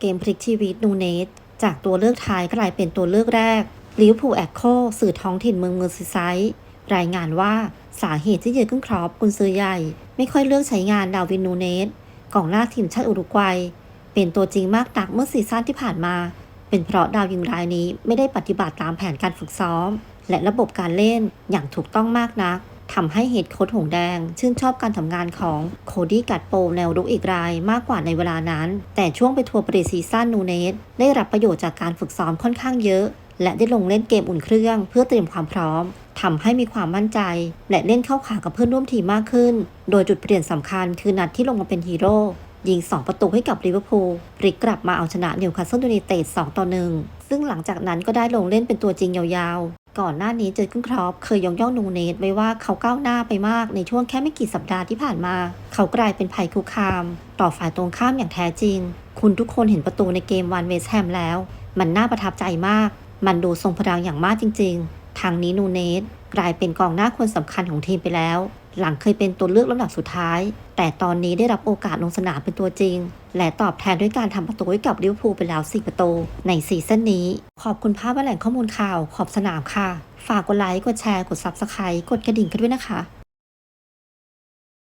เกมพลิกชีวิตนูเนสจากตัวเลือกท้ายกลายเป็นตัวเลือกแรกลิวอร์พูลแอคโคสื่อท้องถิ่นเมืองเมอร์ซีไซด์รายงานว่าสาเหตุที่เยอร์เกนครอปกุนซือใหญ่ ไม่ค่อยเลือกใช้งานดาวินนูเนสกองหน้าทีมชาติอุรุกวัย เป็นตัวจริงมากนักเมื่อซีซั่นที่ผ่านมา เป็นเพราะดาวยิงรายนี้ไม่ได้ปฏิบัติตามแผนการฝึกซ้อม และระบบการเล่นอย่างถูกต้องมากนัก ทำให้เฮดโค้ชหงแดง ชื่นชอบการทำงานของโคดี้กัดโปแนวรุกอีกรายมากกว่าในเวลานั้น แต่ช่วงไปทัวร์ปรีซีซั่นนูเนสได้รับประโยชน์จากการฝึกซ้อมค่อนข้างเยอะ และได้ลงเล่นเกมอุ่นเครื่อง เพื่อเตรียมความพร้อมทำให้มีความมั่นใจ และเล่นเข้าขากับเพื่อนร่วมทีมมากขึ้น โดยจุดเปลี่ยนสำคัญคือนัดที่ลงมาเป็นฮีโร่ยิง 2 ประตูให้กับลิเวอร์พูลพลิกกลับมาเอาชนะนิวคาสเซิลยูไนเต็ด2ต่อ1ซึ่งหลังจากนั้นก็ได้ลงเล่นเป็นตัวจริงยาว ก่อนหน้านี้เจอร์เกนครอปเคยยองย่องนูเนตไว้ว่าเขาก้าวหน้าไปมากในช่วงแค่ไม่กี่สัปดาห์ที่ผ่านมา เขากลายเป็นภัยคุกคาม ต่อฝ่ายตรงข้ามอย่างแท้จริง คุณทุกคนเห็นประตูในเกมวันเวสแฮมแล้ว มันน่าประทับใจมาก มันดูทรงพลังอย่างมากจริง ๆ ทางนี้นูเนตกลายเป็นกองหน้าคนสำคัญของทีมไปแล้ว หลังเคยเป็นตัวเลือกลำดับสุดท้าย แต่ตอนนี้ได้รับโอกาสลงสนามเป็นตัวจริง และตอบแทนด้วยการทำประตูให้กับลิเวอร์พูลไปแล้ว 4 ประตู ในซีซั่นนี้ ขอบคุณภาพและแหล่งข้อมูลข่าวขอบสนามค่ะ ฝากกดไลค์กดแชร์กด Subscribe กดกระดิ่งกันด้วยนะคะ